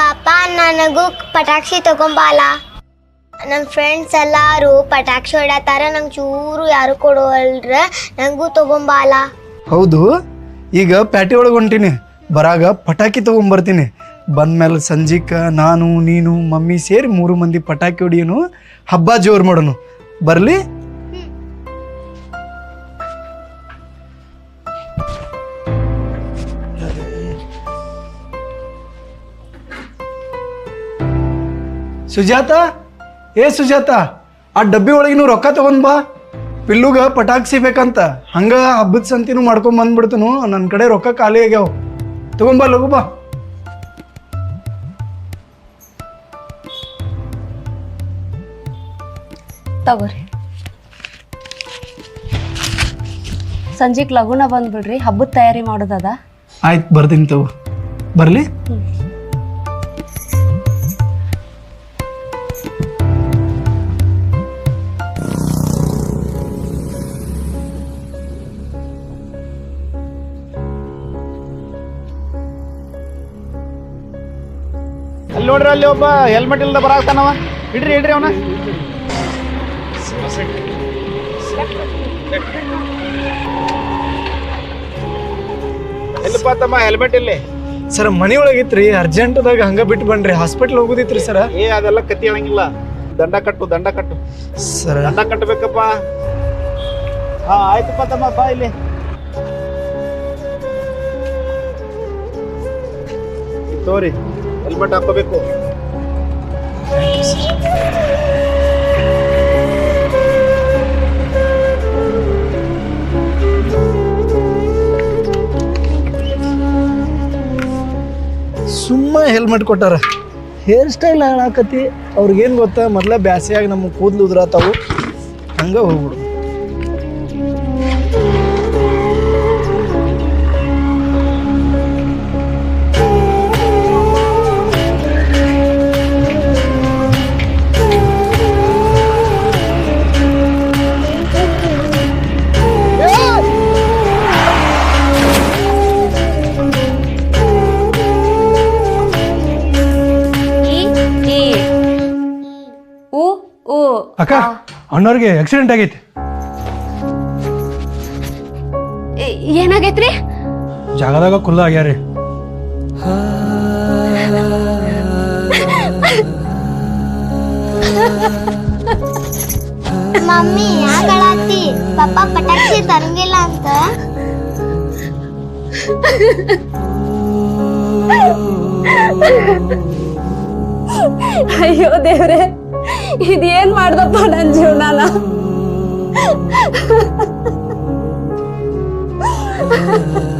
ಪಾಪ, ನನಗೂ ಪಟಾಕ್ಷಿ ತಗೊಂಬಾಲ. ನನ್ನ ಫ್ರೆಂಡ್ಸ್ ಎಲ್ಲಾರು ಪಟಾಕ್ಷಿ ಹೊಡತಾರ ನಂಗೆ ಚೂರು ಯಾರು ಕೊಡೋಲ್ರ ನಂಗೂ ತಗೊಂಬಾಲ. ಹೌದು, ಈಗ ಪ್ಯಾಟಿ ಒಳಗೆ ಹೊಂಟೀನಿ. ಬರಾಗ ಪಟಾಕಿ ತೊಗೊಂಬರ್ತೀನಿ. ಬಂದ್ಮೇಲೆ ಸಂಜಿಕ, ನಾನು, ನೀನು, ಮಮ್ಮಿ ಸೇರಿ ಮೂರು ಮಂದಿ ಪಟಾಕಿ ಹೊಡಿಯೋನು, ಹಬ್ಬ ಜೋರು ಮಾಡೋನು. ಬರಲಿ? ಸುಜಾತ? ಏ ಸುಜಾತ ಆ ಡಬ್ಬಿ ಒಳಗಿನ ರೊಕ್ಕ ತಗೊಂಡ್ ಬಾ. ಪಿಲ್ಲುಗ ಪಟಾಕ್ಸಿ ಬೇಕಂತ. ಹಂಗ ಹಬ್ಬದ ಸಂತಿನೂ ಮಾಡ್ಕೊಂಡ್ ಬಂದ್ಬಿಡ್ತನು. ನನ್ನ ಕಡೆ ರೊಕ್ಕ ಖಾಲಿ ಆಗ್ಯಾವ. ತಗೊಂಬಾ ಲಗು ಬಾ. ತಗೋರಿ. ಸಂಜೆಗೆ ಲಗುನ ಬಂದ್ಬಿಡ್ರಿ. ಹಬ್ಬದ ತಯಾರಿ ಮಾಡೋದದ ಆಯ್ತು ಬರ್ತೀನಿ ತಗೋ. ಬರ್ಲಿ? ಅಲ್ಲಿ ನೋಡ್ರಿ ಅಲ್ಲಿ ಒಬ್ಬ ಹೆಲ್ಮೆಟ್ ಇಲ್ಲದ ಬರಾಕ್ತಾನವ ಇಡ್ರಿ ಇಡ್ರಿ ಅವನ. ಎಲ್ಲಿಪ್ಪ ತಮ್ಮ ಹೆಲ್ಮೆಟ್ ಇಲ್ಲಿ? ಸರ್ ಮನಿ ಒಳಗಿತ್ರಿ ಅರ್ಜೆಂಟ್ದಾಗ ಹಂಗ ಬಿಟ್ಟು ಬನ್ರಿ. ಹಾಸ್ಪಿಟ್ಲ್ ಹೋಗುದಿತ್ರಿ ಸರ್. ಏ ಅದೆಲ್ಲ ಕತ್ತಿ ಹೇಳಂಗಿಲ್ಲ ದಂಡ ಕಟ್ಟು ದಂಡ ಕಟ್ಟು. ಸರ್. ದಂಡ ಕಟ್ಟಬೇಕಪ್ಪ ಹಾ ಆಯ್ತಪ್ಪ ತಮ್ಮ ಬಾ ಇಲ್ಲಿ. ತೋರಿ. ಹೆಲ್ಮೆಟ್ ಹಾಕೋಬೇಕು ಸುಮ್ಮ ಹೆಲ್ಮೆಟ್ ಕೊಟ್ಟಾರ. ಹೇರ್ ಸ್ಟೈಲ್ ಹಾಳಾಕತಿ. ಅವ್ರಿಗೇನು ಗೊತ್ತಾ? ಮೊದಲ ಬ್ಯಾಸಿಯಾಗಿ ನಮ್ಮ ಕೂದಲು ಉದುರಾತಾವು. ಹಂಗೆ ಹೋಗ್ಬಿಡು ಅಕ್ಕ ಅಣ್ಣವ್ರಿಗೆ ಆಕ್ಸಿಡೆಂಟ್ ಆಗೈತಿ. ಏ- ಏನಾಗೈತ್ರಿ? ಜಾಗದಾಗ ಕುಲ್ಲ ಆಗ್ಯಾರಿ ಮಮ್ಮಿ ಯಾಕಳಾತಿ ಪಾಪ ಪಟಾಕ್ಷಿ ತರಂಗಿಲ್ಲ ಅಂತ. ಅಯ್ಯೋ ದೇವ್ರೆ. ಇದೇನ್ ಮಾಡ್ದಪ್ಪ ನನ್ನ ಜೀವನಾನ?